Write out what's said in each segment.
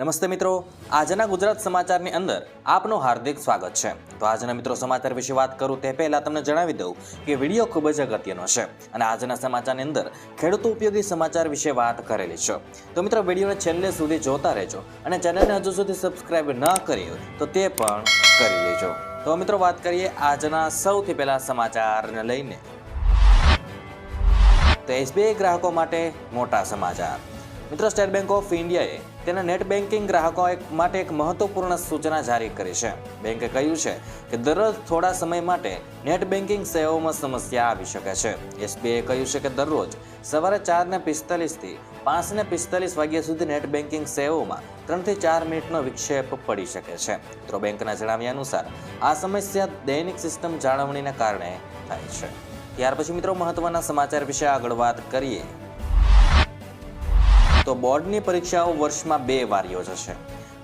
નમસ્તે મિત્રો. આજના ગુજરાત સમાચારની અંદર આપનું હાર્દિક સ્વાગત છે. તો આજના મિત્રો સમાચાર વિશે વાત કરું તે પહેલા તમને જણાવી દઉં કે વીડિયો ખૂબ જ અગત્યનો છે અને આજના સમાચારની અંદર ખેડૂતો ઉપયોગી સમાચાર વિશે વાત કરેલી છે. તો મિત્રો, વિડીયોને છેલ્લે સુધી જોતા રહેજો અને ચેનલને હજુ સુધી સબસ્ક્રાઈબ ન કરી તો તે પણ કરી લેજો. તો મિત્રો, વાત કરીએ આજના સૌથી પહેલા સમાચારને લઈને. તો એસબીઆઈ ગ્રાહકો માટે મોટા સમાચાર. મિત્રો, સ્ટેટ બેંક ઓફ ઇન્ડિયાએ તેના નેટ બેન્કિંગ ગ્રાહકો માટે એક મહત્વપૂર્ણ સૂચના જારી કરી છે. બેંકે કહ્યું છે કે દરરોજ થોડા સમય માટે નેટ બેન્કિંગ સેવાઓમાં સમસ્યા આવી શકે છે. એસબીઆઈએ કહ્યું છે કે દરરોજ સવારે ચાર ને પિસ્તાલીસથી પાંચ ને પિસ્તાલીસ વાગ્યા સુધી નેટ બેન્કિંગ સેવાઓમાં ત્રણથી ચાર મિનિટનો વિક્ષેપ પડી શકે છે. મિત્રો, બેંકના જણાવ્યા અનુસાર આ સમસ્યા દૈનિક સિસ્ટમ જાળવણીને કારણે થાય છે. ત્યાર પછી મિત્રો, મહત્વના સમાચાર વિશે આગળ વાત કરીએ. તો બોર્ડની પરીક્ષાઓ વર્ષમાં બે વાર યોજાશે.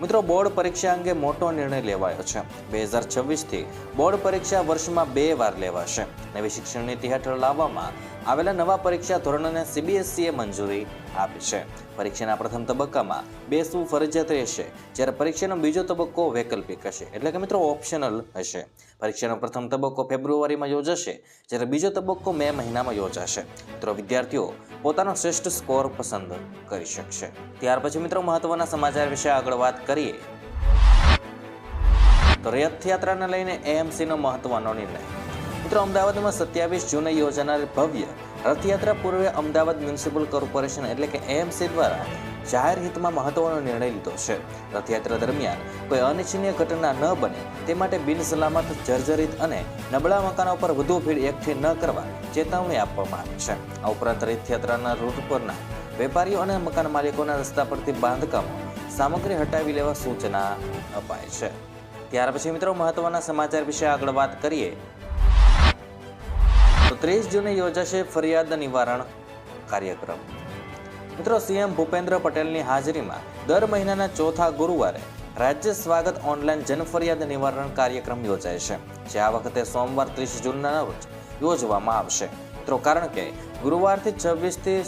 મિત્રો, બોર્ડ પરીક્ષા અંગે મોટો નિર્ણય લેવાયો છે. બે હજાર છવ્વીસથી બોર્ડ પરીક્ષા વર્ષમાં બે વાર લેવાશે. નવી શિક્ષણ નીતિ હેઠળ લાવવામાં આવેલા નવા પરીક્ષા ધોરણોને સીબીએસઈએ મંજૂરી આપી છે. પરીક્ષાના પ્રથમ તબક્કામાં બેસવું ફરજિયાત રહેશે. જ્યારે પરીક્ષાનો બીજો તબક્કો વૈકલ્પિક હશે. એટલે કે મિત્રો ઓપ્શનલ હશે. પરીક્ષાનો પ્રથમ તબક્કો ફેબ્રુઆરીમાં યોજાશે. જ્યારે બીજો તબક્કો મે મહિનામાં યોજાશે. મિત્રો વિદ્યાર્થીઓ પોતાનો શ્રેષ્ઠ સ્કોર પસંદ કરી શકશે. ત્યાર પછી મિત્રો મહત્વના સમાચાર વિશે આગળ વાત કરીએ. તો રથયાત્રાને લઈને એએમસીનો મહત્વનો નિર્ણય. મિત્રો અમદાવાદમાં સત્યાવીસ જૂને યોજાનાર ભવ્ય રથયાત્રા પૂર્વે અમદાવાદ મ્યુનિસિપલ કોર્પોરેશન એટલે કે એએમસી દ્વારા જાહેર હિતમાં મહત્વનો નિર્ણય લીધો છે. રથયાત્રા દરમિયાન કોઈ અનિચ્છનીય ઘટના ન બને તે માટે બિનસલામત, જર્જરિત અને નબળા મકાનો પર વધુ ભીડ એકઠી ન કરવા ચેતવણી આપવામાં આવી છે. આ ઉપરાંત રથયાત્રાના રૂટ પરના વેપારીઓ અને મકાન માલિકોના રસ્તા પરથી બાંધકામો સામગ્રી હટાવી લેવા સૂચના અપાય છે. ત્યાર પછી મિત્રો મહત્વના સમાચાર વિશે આગળ વાત કરીએ તો ત્રીસ જૂને યોજાશે ફરિયાદ નિવારણ કાર્યક્રમ. મિત્રો, સીએમ ભૂપેન્દ્ર પટેલની હાજરીમાં દર મહિનાના ચોથા ગુરુવારે રાજ્ય સ્વાગત ઓનલાઈન જનફરિયાદ નિવારણ કાર્યક્રમ યોજાય છે, જે આ વખતે સોમવાર ત્રીસ જૂનના રોજ યોજવામાં આવશે. મિત્રો, કારણ કે ગુરુવારથી છવ્વીસથી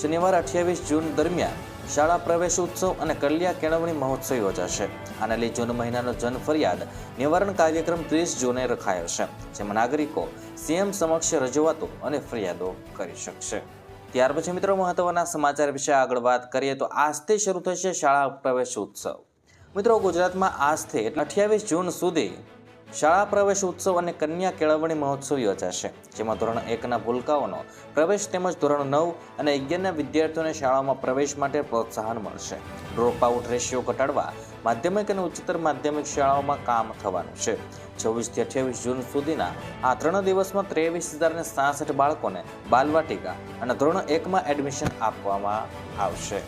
શનિવાર અઠ્યાવીસ જૂન દરમિયાન શાળા પ્રવેશ ઉત્સવ અને કલ્યા કેળવણી મહોત્સવ યોજાશે. આને લઈ જૂન મહિનાનો જન ફરિયાદ. નિવારણ કાર્યક્રમ ત્રીસ જૂને રખાયો છે, જેમાં નાગરિકો સીએમ સમક્ષ રજૂઆતો અને ફરિયાદો કરી શકશે. ત્યાર પછી મિત્રો મહત્વના સમાચાર વિશે આગળ વાત કરીએ તો આજથી શરૂ થશે શાળા પ્રવેશ ઉત્સવ મિત્રો ગુજરાતમાં આજથી અઠ્યાવીસ જૂન સુધી શાળા પ્રવેશ ઉત્સવ અને કન્યા કેળવણી મહોત્સવ યોજાશે, જેમાં ધોરણ એકના ભૂલકાઓનો પ્રવેશ તેમજ ધોરણ નવ અને અગિયારના વિદ્યાર્થીઓને શાળામાં પ્રવેશ માટે પ્રોત્સાહન મળશે. ડ્રોપ આઉટ રેશિયો ઘટાડવા, માધ્યમિક અને ઉચ્ચતર માધ્યમિક શાળાઓમાં કામ થવાનું છે. છવ્વીસથી અઠ્યાવીસ જૂન સુધીના આ ત્રણ દિવસમાં ત્રેવીસ હજારને સાસઠ બાળકોને બાલવાટિકા અને ધોરણ એકમાં એડમિશન આપવામાં આવશે.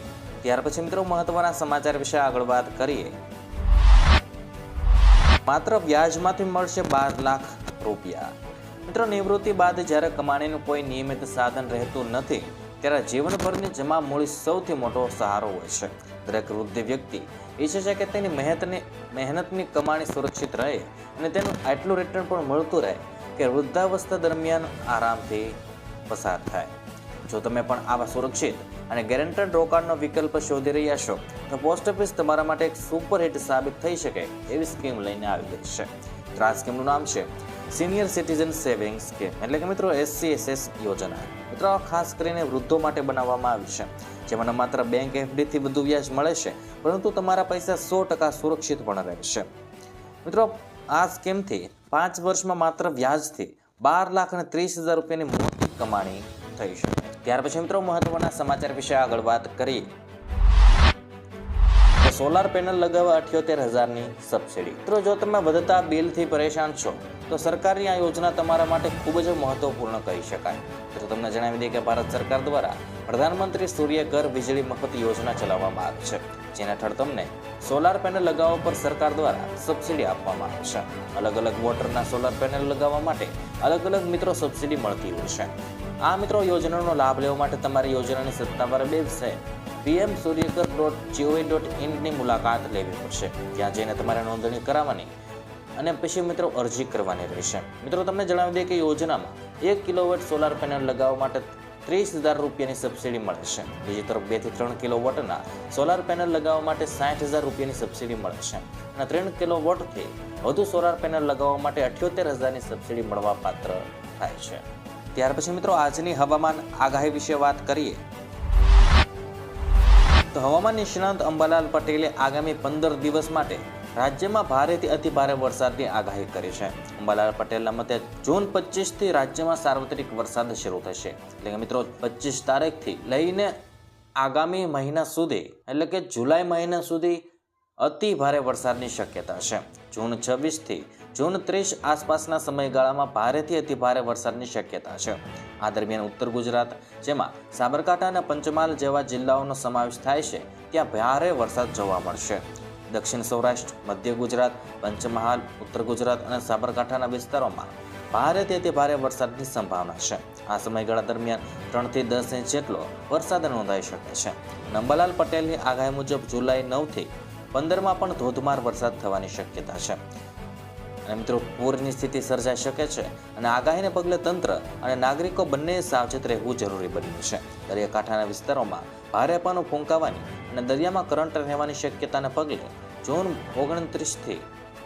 ત્યાર પછી મિત્રો મહત્વના સમાચાર વિશે આગળ વાત કરીએ. માત્ર વ્યાજમાંથી મળશે બાર લાખ રૂપિયા. મિત્રો, નિવૃત્તિ બાદ જ્યારે કમાણીનું કોઈ નિયમિત સાધન રહેતું નથી, ત્યારે જીવનભરની જમા મૂડી સૌથી મોટો સહારો હોય છે. દરેક વૃદ્ધ વ્યક્તિ ઈચ્છે છે કે તેની મહેનતની મહેનતની કમાણી સુરક્ષિત રહે અને તેનું આટલું રિટર્ન પણ મળતું રહે કે વૃદ્ધાવસ્થા દરમિયાન આરામથી પસાર થાય. જો તમે પણ આવા સુરક્ષિત અને ગેરેન્ટેડ રોકાણનો વિકલ્પ શોધી રહ્યા છો. તો પોસ્ટ ઓફિસ તમારા માટે એક સુપર હિટ સાબિત થઈ શકે એવી સ્કીમ લઈને આવી ગઈ છે. તો આ સ્કીમનું નામ છે સિનિયર સિટીઝન સેવિંગ સ્કીમ એટલે કે મિત્રો એસસીએસએસ યોજના. મિત્રો ખાસ કરીને વૃદ્ધો માટે બનાવવામાં આવી છે. જેમાં માત્ર બેંક એફડીથી વધુ વ્યાજ મળે છે, પરંતુ તમારા પૈસા સો ટકા સુરક્ષિત પણ રહેશે મિત્રો, આ સ્કીમથી પાંચ વર્ષમાં માત્ર વ્યાજથી બાર લાખ અને ત્રીસ હજાર રૂપિયાની મોટી કમાણી થઈ શકે. ત્યાર પછી મિત્રો મહત્વના સમાચાર વિશે આગળ વાત કરી સોલાર પેનલ લગાવવા અઠ્યોતેર હજારની સબસિડી મિત્રો, જો તમે વધતા બિલથી પરેશાન છો તો સરકારની આ યોજના તમારા માટે ખૂબ જ મહત્વપૂર્ણ કહી શકાય. તો તમને જણાવી દઈએ કે ભારત સરકાર દ્વારા પ્રધાનમંત્રી સૂર્ય ઘર વીજળી મફત યોજના ચલાવવામાં આવી છે, જેના હેઠળ તમને સોલાર પેનલ લગાવવા પર સરકાર દ્વારા સબસિડી આપવામાં આવે છે. અલગ અલગ વોટરના સોલાર પેનલ લગાવવા માટે અલગ અલગ મિત્રો સબસિડી મળતી હોય છે. આ મિત્રો યોજનાનો લાભ લેવા માટે તમારી યોજનાની સત્તાવાર website PM Suryaghar dot GOV dot ઇનની મુલાકાત લેવી પડશે. ત્યાં જઈને તમારે નોંધણી કરાવવાની અને પછી મિત્રો અરજી કરવાની રહેશે. મિત્રો તમને જણાવી દઈએ કે યોજનામાં એક કિલોવોટ સોલાર પેનલ લગાવવા માટે ત્રીસ હજાર રૂપિયાની સબસિડી મળે છે. બીજી તરફ બેથી ત્રણ કિલો વોટના સોલાર પેનલ લગાવવા માટે સાઠ હજાર રૂપિયાની સબસિડી મળે છે. અને ત્રણ કિલો વોટથી વધુ સોલાર પેનલ લગાવવા માટે અઠ્યોતેર હજારની સબસિડી મળવા પાત્ર થાય છે. ત્યાર પછી મિત્રો આજની હવામાન આગાહી વિશે વાત કરીએ. તો હવામાન નિષ્ણાંત અંબાલાલ પટેલે આગામી પંદર દિવસ માટે રાજ્યમાં ભારેથી અતિ ભારે વરસાદની આગાહી કરી છે. અંબાલાલ પટેલના મતે જૂન પચીસથી રાજ્યમાં સાર્વત્રિક વરસાદ શરૂ થશે. એટલે કે મિત્રો પચીસ તારીખથી લઈને આગામી મહિના સુધી, એટલે કે જુલાઈ મહિના સુધી અતિ ભારે વરસાદની શક્યતા છે. જૂન છવ્વીસથી જૂન ત્રીસ આસપાસના સમયગાળામાં ભારેથી અતિ ભારે વરસાદની શક્યતા છે. આ દરમિયાન ઉત્તર ગુજરાત, જેમાં સાબરકાંઠા અને પંચમહાલ જેવા જિલ્લાઓનો સમાવેશ થાય છે, ત્યાં ભારે વરસાદ જોવા મળશે. દક્ષિણ સૌરાષ્ટ્ર, મધ્ય ગુજરાત, પંચમહાલ, ઉત્તર ગુજરાત અને સાબરકાંઠાના વિસ્તારોમાં ભારે તેથી ભારે વરસાદની સંભાવના છે. આ સમયગાળા દરમિયાન ત્રણથી દસ ઇંચ જેટલો વરસાદ નોંધાઈ શકે છે. નંબાલાલ પટેલની આગાહી મુજબ જુલાઈ નવથી પંદરમાં પણ ધોધમાર વરસાદ થવાની શક્યતા છે. અને મિત્રો, પૂરની સ્થિતિ સર્જાઈ શકે છે અને આગાહીને પગલે તંત્ર અને નાગરિકો બંને સાવચેત રહેવું જરૂરી બન્યું છે. દરિયાકાંઠાના વિસ્તારોમાં ભારે ફૂંકાવાની અને દરિયામાં કરંટ રહેવાની શક્યતાને પગલે જૂન ઓગણત્રીસથી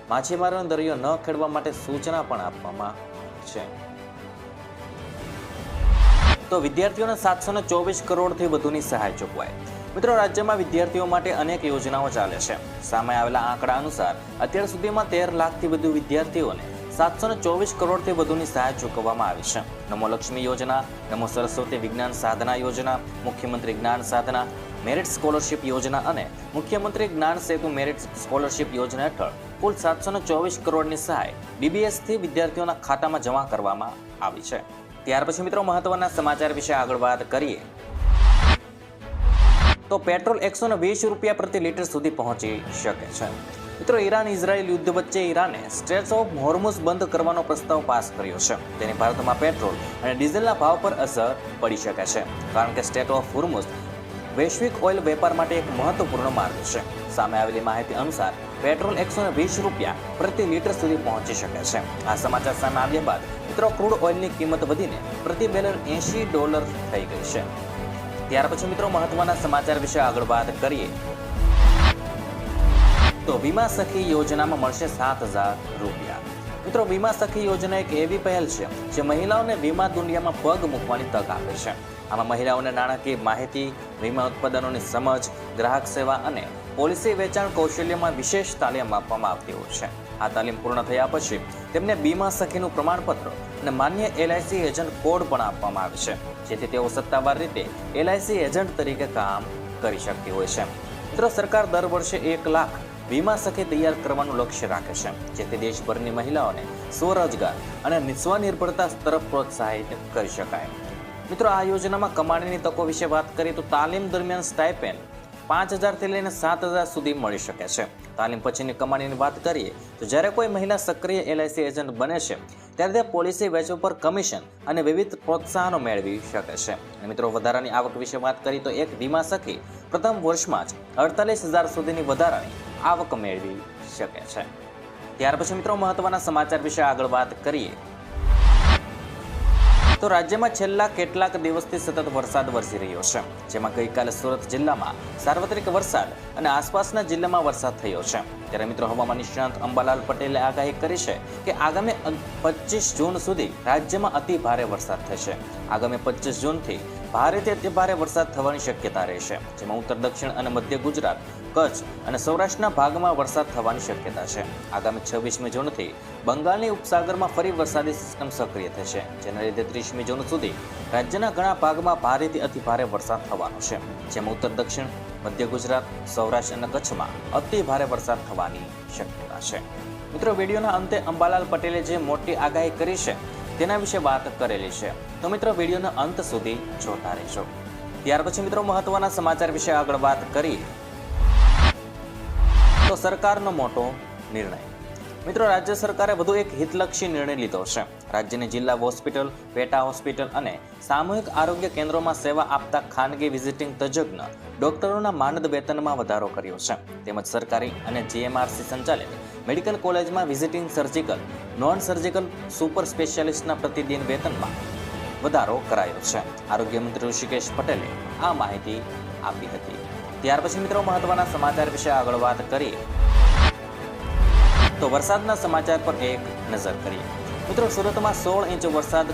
માછીમારોનો દરિયો ન ખેડવા માટે સૂચના પણ આપવામાં છે. તો વિદ્યાર્થીઓને સાતસો ચોવીસ કરોડથી વધુની સહાય ચૂકવાય મિત્રો, રાજ્યમાં વિદ્યાર્થીઓ માટે અનેક યોજનાઓ ચાલે છે. સામે આવેલા આંકડા અનુસાર, અત્યાર સુધીમાં તેર લાખથી વધુ વિદ્યાર્થીઓને સાતસો ને ચોવીસ કરોડથી વધુની સહાય ચૂકવવામાં આવી છે. નમો લક્ષ્મી યોજના, નમો સરસ્વતી વિજ્ઞાન સાધના યોજના, મુખ્યમંત્રી જ્ઞાન સાધના, મેરિટ સ્કોલરશિપ યોજના અને મુખ્યમંત્રી જ્ઞાન સેતુ મેરિટ સ્કોલરશિપ યોજના હેઠળ કુલ સાતસો ચોવીસ કરોડની સહાય બીબીએસથી વિદ્યાર્થીઓના ખાતામાં જમા કરવામાં આવી છે. ત્યાર પછી મિત્રો, મહત્વના સમાચાર વિશે આગળ વાત કરીએ. તો પેટ્રોલ એકસો વીસ રૂપિયા પ્રતિ લીટર સુધી પહોંચી શકે છે. મિત્રો, ઈરાન ઇઝરાયલ યુદ્ધ વચ્ચે ઈરાને સ્ટેટ્સ ઓફ હોર્મુઝ બંધ કરવાનો પ્રસ્તાવ પાસ કર્યો છે. તેની ભારતમાં પેટ્રોલ અને ડીઝલના ભાવ પર અસર પડી શકે છે. કારણ કે સ્ટેટ ઓફ હોર્મુઝ વૈશ્વિક ઓઇલ વેપાર માટે એક મહત્વપૂર્ણ માર્ગ છે. સામે આવેલી માહિતી અનુસાર, પેટ્રોલ એકસો વીસ રૂપિયા પ્રતિ લીટર સુધી પહોંચી શકે છે. આ સમાચાર સામે આવ્યા બાદ, મિત્રો, ક્રૂડ ઓઇલની કિંમત વધીને પ્રતિ બેરલ એંશી ડોલર થઈ ગઈ છે. ત્યાર પછી મિત્રો મહત્વના સમાચાર વિશે આગળ વાત કરીએ. તો વીમા સખી યોજનામાં મળશે સાત હજાર રૂપિયા. મિત્રો વીમા સખી યોજના એક એવી પહેલ છે જે મહિલાઓને વીમા દુનિયામાં પગ મૂકવાની તક આપે છે. આમાં મહિલાઓને નાણાકીય માહિતી, વીમા ઉત્પાદનોની સમજ, ગ્રાહક સેવા અને પોલિસી વેચાણ કૌશલ્યમાં વિશેષ તાલીમ આપવામાં આવતી હોય છે. આ તાલીમ પૂર્ણ થયા પછી તેમને બીમા સખીનું પ્રમાણપત્ર અને માન્ય એલઆઈસી એજન્ટ કોડ પણ આપવામાં આવે છે. જેથી તેઓ સત્તાવાર રીતે એલઆઈસી એજન્ટ તરીકે કામ કરી શકતી હોય છે. મિત્ર સરકાર દર વર્ષે એક લાખ વીમા સખી તૈયાર કરવાનું લક્ષ્ય રાખે છે, જેથી દેશભરની મહિલાઓને સ્વરોજગાર અને સ્વનિર્ભરતા તરફ પ્રોત્સાહિત કરી શકાય. મિત્રો, આ યોજનામાં કમાણીની તકો વિશે વાત કરીએ તો તાલીમ દરમિયાન સ્ટાઇપેન્ડ પાંચ હજારથી લઈને સાત હજાર સુધી મળી શકે છે. તાલીમ પછીની કમાણીની વાત કરીએ, તો જ્યારે કોઈ મહિલા સક્રિય એલઆઈસી એજન્ટ બને છે, ત્યારે તે પોલિસી વેચ ઉપર કમિશન અને વિવિધ પ્રોત્સાહનો મેળવી શકે છે. મિત્રો, વધારાની આવક વિશે વાત કરી, તો એક વીમા સખી પ્રથમ વર્ષમાં જ અડતાલીસ હજાર સુધીની વધારાની આવક મેળવી શકે છે. ત્યાર પછી મિત્રો, મહત્વના સમાચાર વિશે આગળ વાત કરીએ. તો રાજ્યમાં છેલ્લા કેટલાક દિવસથી સતત વરસાદ વરસી રહ્યો છે, જેમાં ગઈકાલે સુરત જિલ્લામાં સાર્વત્રિક વરસાદ અને આસપાસના જિલ્લામાં વરસાદ થયો છે. ત્યારે મિત્રો હવામાન નિષ્ણાંત અંબાલાલ પટેલે આગાહી કરી છે કે આગામી પચીસ જૂન સુધી રાજ્યમાં અતિ ભારે વરસાદ થશે. આગામી પચીસ જૂનથી ભારેથી અતિ ભારે વરસાદ થવાની શક્યતા રહેશે, જેમાં ઉત્તર, દક્ષિણ અને મધ્ય ગુજરાત કચ્છ અને સૌરાષ્ટ્રના ભાગમાં વરસાદ થવાની શક્યતા છે. આગામી છવ્વીસમી જૂનથી બંગાળની ઉપસાગરમાં ફરી વરસાદી સિસ્ટમ સક્રિય થશે, જેના લીધે ત્રીસમી જૂન સુધી રાજ્યના ઘણા ભાગમાં ભારેથી અતિ ભારે વરસાદ થવાનો છે. જેમાં ઉત્તર, દક્ષિણ, મધ્ય ગુજરાત, સૌરાષ્ટ્ર અને કચ્છમાં અતિ ભારે વરસાદ થવાની શક્યતા છે. મિત્રો, વિડીયોના અંતે અંબાલાલ પટેલે જે મોટી આગાહી કરી છે, તેના વિશે વાત કરેલી છે. તો મિત્રો, વિડીયોના અંત સુધી જોતા રહેજો. ત્યાર પછી મિત્રો, મહત્વના સમાચાર વિશે આગળ વાત કરી સરકારનો મોટો નિર્ણય. મિત્રો, રાજ્ય સરકારે વધુ એક હિતલક્ષી નિર્ણય લીધો છે. રાજ્યની જિલ્લા હોસ્પિટલ, પેટા હોસ્પિટલ અને સામૂહિક આરોગ્ય કેન્દ્રોમાં સેવા આપતા ખાનગી વિઝિટિંગ તજજ્ઞ ડોક્ટરોના માનદ વેતનમાં વધારો કર્યો છે. તેમજ સરકારી અને જીએમઆરસી સંચાલિત મેડિકલ કોલેજમાં visiting surgical, non surgical super સ્પેશિયાલિસ્ટના પ્રતિદિન વેતનમાં વધારો કરાયો છે. આરોગ્ય મંત્રી ઋષિકેશ પટેલે આ માહિતી આપી હતી. ત્યાર પછી મિત્રો મહત્વના સમાચાર વિશે આગળ વાત કરીએ. તો વરસાદના સમાચાર પર એક નજર કરીએ. મિત્રો, સુરતમાં સોળ ઇંચ વરસાદ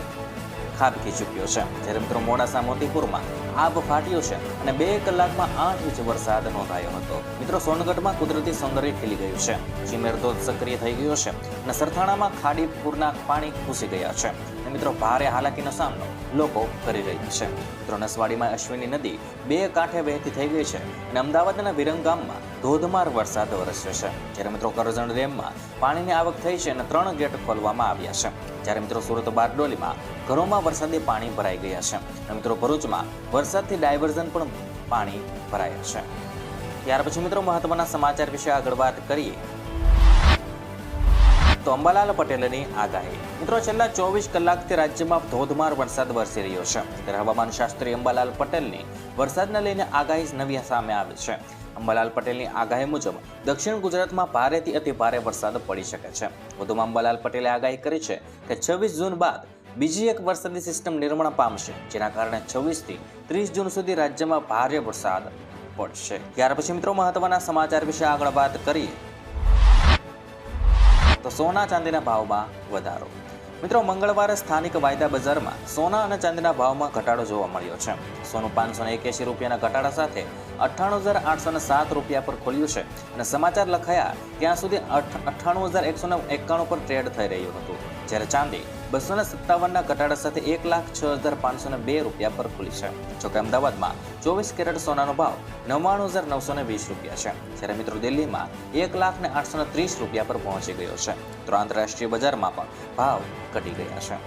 ખાબકી ચૂક્યો છે. જ્યારે મિત્રો મોડાસા મોતીપુરમાં આબ ફાટ્યો છે અને બે કલાકમાં આઠ ઇંચ વરસાદ નોંધાયો હતો. મિત્રો, સોનગઢમાં કુદરતી સૌંદર્ય ખીલી ગયું છે. ચીમેર ધોધ સક્રિય થઈ ગયો છે અને સરથાણામાં ખાડી પૂરના પાણી ઘૂસી ગયા છે. મિત્રો, ભારે હાલાકીનો સામનો લોકો કરી રહ્યા છે. મિત્રો, નસવાડીમાં અશ્વિની નદી બે કાંઠે વહેતી થઈ ગઈ છે અને અમદાવાદના વિરંગામમાં ધોધમાર વરસાદ વરસ્યો છે. જ્યારે મિત્રો, કરજણ ડેમમાં પાણીની આવક થઈ છે અને ત્રણ ગેટ ખોલવામાં આવ્યા છે. જ્યારે મિત્રો, સુરત બારડોલીમાં ઘરોમાં વરસાદી પાણી ભરાઈ ગયા છે. અને મિત્રો, ભરૂચમાં વરસાદથી ડાયવર્ઝન પણ પાણી ભરાયા છે. ત્યાર પછી મિત્રો મહત્વના સમાચાર વિશે આગળ વાત કરીએ. તો અંબાલાલ પટેલની આગાહી. મિત્રો છેલ્લા ચોવીસ કલાકથી રાજ્યમાં ધોધમાર વરસાદ વરસી રહ્યો છે. ત્યારે હવામાન શાસ્ત્રી અંબાલાલ પટેલની વરસાદને લઈને આગાહી નવી સામે આવી છે. અંબાલાલ પટેલની આગાહી મુજબ દક્ષિણ ગુજરાતમાં ભારેથી અતિ ભારે વરસાદ પડી શકે છે. વધુમાં અંબાલાલ પટેલે આગાહી કરી છે કે છવ્વીસ જૂન બાદ બીજી એક વરસાદી સિસ્ટમ નિર્માણ પામશે, જેના કારણે છવ્વીસથી ત્રીસ જૂન સુધી રાજ્યમાં ભારે વરસાદ પડશે. ત્યાર પછી મિત્રો મહત્વના સમાચાર વિશે આગળ વાત કરીએ. તો સોના ચાંદીના ભાવમાં વધારો. મિત્રો મંગળવારે સ્થાનિક વાયદા બજારમાં સોના અને ચાંદીના ભાવમાં ઘટાડો જોવા મળ્યો છે. સોનું પાંચસો એક્યાસી રૂપિયાના ઘટાડા સાથે અઠ્ઠાણું હજાર આઠસો સાત રૂપિયા પર ખોલ્યું છે અને સમાચાર લખાયા, ત્યાં સુધી અઠ્ઠાણું હજાર એકસો ને એકાણું પર ટ્રેડ થઈ રહ્યું હતું. જ્યારે ચાંદી બસો ને સત્તાવનના ઘટાડા સાથે એક લાખ છ હજાર પાંચસો બે રૂપિયા પર ખુલી છે. જોકે અમદાવાદમાં ચોવીસ કેરેટ સોનાનો ભાવ નવ્વાણું હજાર નવસો ને વીસ રૂપિયા છે. જ્યારે મિત્રો દિલ્હીમાં એક લાખ ને આઠસો ત્રીસ રૂપિયા પર પહોંચી ગયો છે. તો આંતરરાષ્ટ્રીય બજારમાં પણ ભાવ ઘટી ગયા છે.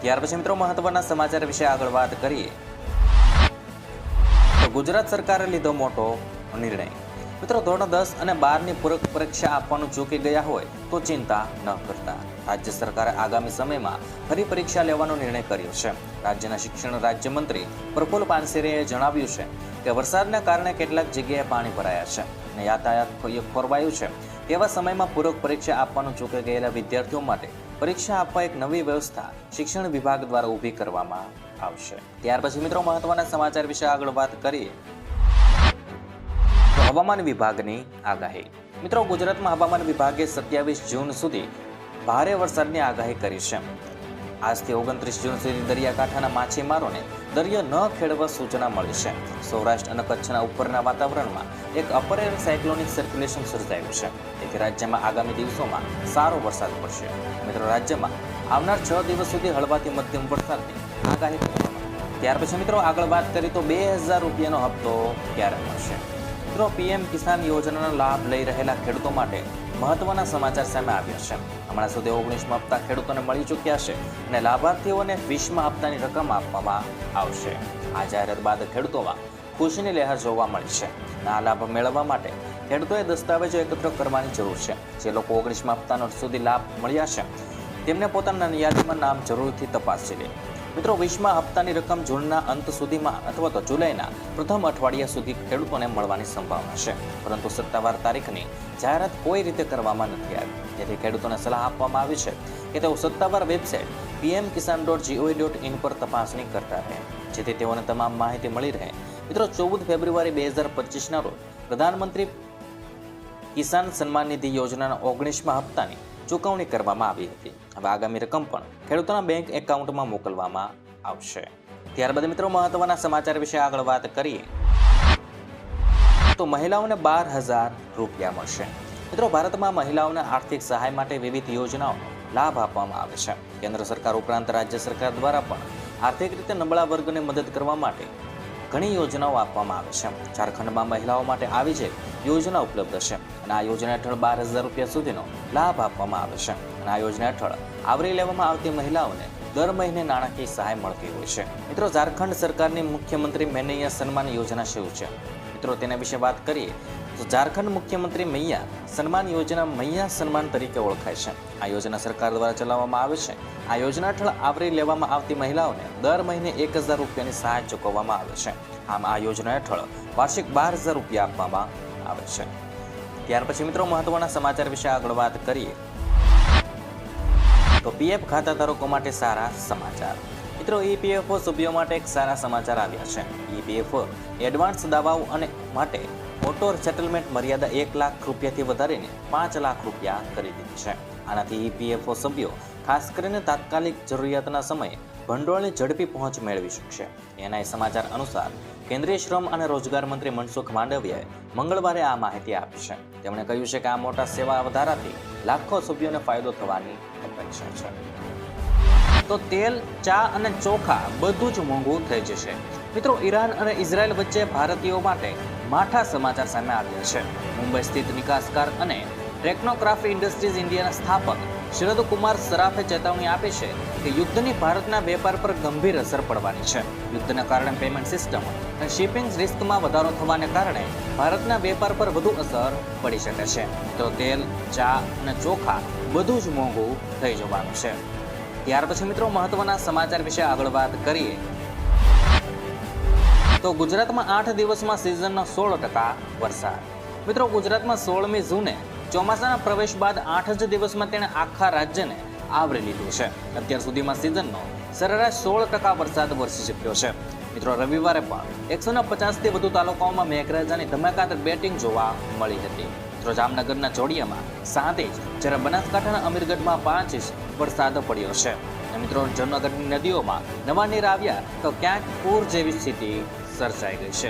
ત્યાર પછી મિત્રો મહત્વના સમાચાર વિશે આગળ વાત કરીએ. તો ગુજરાત સરકારે લીધો મોટો નિર્ણય. મિત્રો ધોરણ દસ અને બારની પૂરક પરીક્ષા આપવાનું ચૂકી ગયા હોય તો ચિંતા ન કરતા. રાજ્ય સરકારે આગામી સમયમાં ફરી પરીક્ષા લેવાનો નિર્ણય કર્યો છે. રાજ્યના શિક્ષણ રાજ્યમંત્રી પ્રફુલ પાનસેરીએ જણાવ્યું છે કે વરસાદના કારણે કેટલાક જગ્યાએ પાણી ભરાયા છે અને યાતાયાત ખોરવાયું છે. તેવા સમયમાં પૂરક પરીક્ષા આપવાનું ચૂકી ગયેલા વિદ્યાર્થીઓ માટે પરીક્ષા આપવા એક નવી વ્યવસ્થા શિક્ષણ વિભાગ દ્વારા ઊભી કરવામાં આવશે. ત્યાર પછી મિત્રો મહત્વના સમાચાર વિશે આગળ વાત કરીએ. હવામાન વિભાગની આગાહી. મિત્રો, ગુજરાતમાં હવામાન વિભાગે સત્યાવીસ જૂન સુધી ભારે વરસાદની આગાહી કરી છે. આજથી ઓગણત્રીસ જૂન સુધી દરિયાકાંઠાના માછીમારોને દરિયો ન ખેડવા સૂચના મળી છે. સૌરાષ્ટ્ર અને કચ્છના ઉપરના વાતાવરણમાં એક અપરેર સાયક્લોનિક સર્ક્યુલેશન સર્જાયું છે. તેથી રાજ્યમાં આગામી દિવસોમાં સારો વરસાદ પડશે. મિત્રો, રાજ્યમાં આવનાર છ દિવસ સુધી હળવાથી મધ્યમ વરસાદની આગાહી કરવામાં ત્યાર પછી મિત્રો, આગળ વાત કરીએ તો બે હજાર રૂપિયાનો હપ્તો ક્યારે મળશે? મિત્રો, પીએમ કિસાન યોજનાનો લાભ લઈ રહેલા ખેડૂતો માટે મહત્વના સમાચાર સામે આવ્યા છે. હમણાં સુધી ઓગણીસમાં હપ્તા ખેડૂતોને મળી ચૂક્યા છે અને લાભાર્થીઓને વીસમાં હપ્તાની રકમ આપવામાં આવશે. આ જાહેરાત બાદ ખેડૂતોમાં ખુશીની લહેર જોવા મળી છે. આ લાભ મેળવવા માટે ખેડૂતોએ દસ્તાવેજો એકત્ર કરવાની જરૂર છે. જે લોકો ઓગણીસમાં હપ્તાનો સુધી લાભ મળ્યા છે, તેમને પોતાના યાદીમાં નામ જરૂરથી તપાસી લે. મિત્રો વીસમાં હપ્તાની રકમ જૂનના અંત સુધીમાં અથવા તો જુલાઈના પ્રથમ અઠવાડિયા સુધી ખેડૂતોને મળવાની સંભાવના છે. પરંતુ સત્તાવાર તારીખની જાહેરાત કોઈ રીતે કરવામાં નથી આવી. તેથી ખેડૂતોને સલાહ આપવામાં આવી છે કે તેઓ સત્તાવાર website PM Kisan dot GOV dot in પર તપાસણી કરતા રહે. જેથી તેઓને તમામ માહિતી મળી રહે. મિત્રો, ચૌદ ફેબ્રુઆરી બે હજાર પચીસના રોજ પ્રધાનમંત્રી કિસાન સન્માન નિધિ યોજનાના ઓગણીસમાં હપ્તાની ચૂકવણી કરવામાં આવી હતી. હવે આગામી રકમ પણ ખેડૂતોના બેંક એકાઉન્ટમાં મોકલવામાં આવશે. ત્યારબાદ મિત્રો મહત્વના સમાચાર વિશે આગળ વાત કરીએ. તો મહિલાઓને બાર હજાર રૂપિયા મળશે. મિત્રો ભારતમાં મહિલાઓને આર્થિક સહાય માટે વિવિધ યોજનાઓનો લાભ આપવામાં આવે છે. કેન્દ્ર સરકાર ઉપરાંત રાજ્ય સરકાર દ્વારા પણ આર્થિક રીતે નબળા વર્ગને મદદ કરવા માટે ઘણી યોજનાઓ આપવામાં આવે છે. ઝારખંડમાં મહિલાઓ માટે આવી જ એક યોજના ઉપલબ્ધ છે. અને આ યોજના હેઠળ બાર હજાર રૂપિયા સુધીનો લાભ આપવામાં આવે છે. અને આ યોજના હેઠળ આવરી લેવામાં આવતી મહિલાઓને દર મહિને નાણાકીય સહાય મળતી હોય છે. મિત્રો, ઝારખંડ સરકારની મુખ્યમંત્રી મેનૈયા સન્માન યોજના શું છે. મિત્રો, તેના વિશે વાત કરીએ, તો ઝારખંડ મુખ્યમંત્રી મૈયા સન્માન યોજના મૈયા સન્માન તરીકે ઓળખાય છે. આ યોજના સરકાર દ્વારા ચલાવવામાં આવે છે. આ યોજના હેઠળ આવરી લેવામાં આવતી મહિલાઓને દર મહિને એક હજાર રૂપિયાની સહાય ચૂકવવામાં આવે છે. આમ, આ યોજના હેઠળ વાર્ષિક બાર હજાર રૂપિયા આપવામાં આવે છે. ત્યાર પછી મિત્રો મહત્વના સમાચાર વિશે આગળ વાત કરીએ. તો પીએફ ખાતા ધારકો માટે સારા સમાચાર. મિત્રો, ઈપીએફઓ સભ્યો માટે એક સારા સમાચાર આવ્યા છે. ઈપીએફઓ એડવાન્સ દાવાઓ અને માટે ઓટો સેટલમેન્ટ મર્યાદા એક લાખ રૂપિયાથી વધારીને પાંચ લાખ રૂપિયા કરી દીધી છે. આનાથી ઈપીએફઓ સભ્યો ખાસ કરીને તાત્કાલિક જરૂરિયાતના સમયે ભંડોળની ઝડપી પહોંચ મેળવી શકશે. એના સમાચાર અનુસાર, કેન્દ્રીય શ્રમ અને રોજગાર મંત્રી મનસુખ માંડવિયાએ મંગળવારે આ માહિતી આપી છે. તેમણે કહ્યું છે કે આ મોટા સેવા વધારાથી લાખો સભ્યોને ફાયદો થવાની અપેક્ષા છે. તો તેલ, ચા અને ચોખા બધું જ મોંઘું થઈ જશે. મિત્રો, ઈરાન અને ઇઝરાયલ વચ્ચે ભારતીયો માટે માઠા સમાચાર સામે આવ્યા છે. મુંબઈ સ્થિત નિકાસકાર અને ટેકનોક્રાફી ઇન્ડસ્ટ્રીઝ ઇન્ડિયાના સ્થાપક શરદ કુમાર સરાફે ચેતવણી આપી છે કે યુદ્ધની ભારતના વેપાર પર ગંભીર અસર પડવાની છે. યુદ્ધના કારણે પેમેન્ટ સિસ્ટમ અને શિપિંગ રિસ્કમાં વધારો થવાને કારણે ભારતના વેપાર પર વધુ અસર પડી શકે છે. તો તેલ, ચા અને ચોખા બધું જ મોંઘું થઈ જવાનું છે. ત્યાર પછી મિત્રો મહત્વના સમાચાર વિશે આગળ વાત કરીએ. તો ગુજરાતમાં આઠ દિવસમાં સિઝનનો સોળ ટકા વરસાદ. મિત્રો ગુજરાતમાં સોળમી જૂને ચોમાસાના પ્રવેશ બાદ આઠ જ દિવસમાં તેણે આખા રાજ્યને આવરી લીધું છે. અત્યાર સુધીમાં સિઝનનો સરેરાશ સોળ ટકા વરસાદ વરસી ચૂક્યો છે. મિત્રો, રવિવારે પણ એકસો ને પચાસથી વધુ તાલુકાઓમાં મેઘરાજાની ધમાકાદાર બેટિંગ જોવા મળી હતી. મિત્રો, જામનગરના જોડિયામાં સાત ઇંચ જ્યારે બનાસકાંઠાના અમીરગઢમાં પાંચ ઇંચ વરસાદ પડ્યો છે. મિત્રો જામનગરની નદીઓમાં નવા નીર આવ્યા તો ક્યાંક પૂર જેવી સ્થિતિ સર્જાઈ ગઈ છે.